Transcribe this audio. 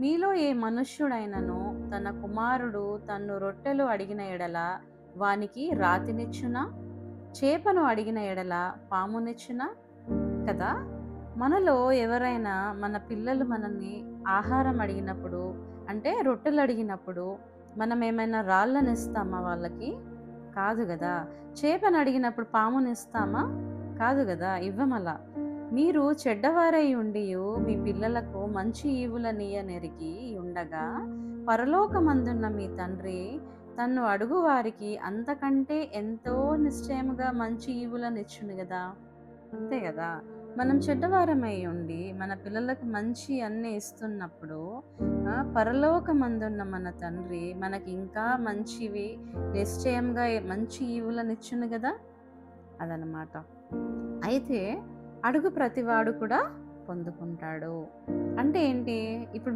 మీలో ఏ మనుష్యుడైనను తన కుమారుడు తన్ను రొట్టెలు అడిగిన ఎడల వానికి రాతినిచ్చునా? చేపను అడిగిన ఎడల పామునిచ్చునా? కదా మనలో ఎవరైనా మన పిల్లలు మనల్ని ఆహారం అడిగినప్పుడు అంటే రొట్టెలు అడిగినప్పుడు మనం ఏమైనా రాళ్ళని ఇస్తామా వాళ్ళకి? కాదు కదా. చేపను అడిగినప్పుడు పాముని ఇస్తామా కాదు కదా. ఇవ్వమలా. మీరు చెడ్డవారై ఉండి మీ పిల్లలకు మంచి ఈవులనీయనెరిగి ఉండగా పరలోకమందున్న మీ తండ్రి తన్ను అడుగు వారికి అంతకంటే ఎంతో నిశ్చయముగా మంచి ఈవులనిచ్చును కదా అంతే కదా మనం చెడ్డవారమై ఉండి మన పిల్లలకు మంచి అన్నీ ఇస్తున్నప్పుడు పరలోకమందున్న మన తండ్రి మనకి ఇంకా మంచివి నిశ్చయంగా మంచి ఈవులనిచ్చును కదా అదనమాట. అయితే అడుగు ప్రతివాడు కూడా పొందుకుంటాడు. అంటే ఏంటి? ఇప్పుడు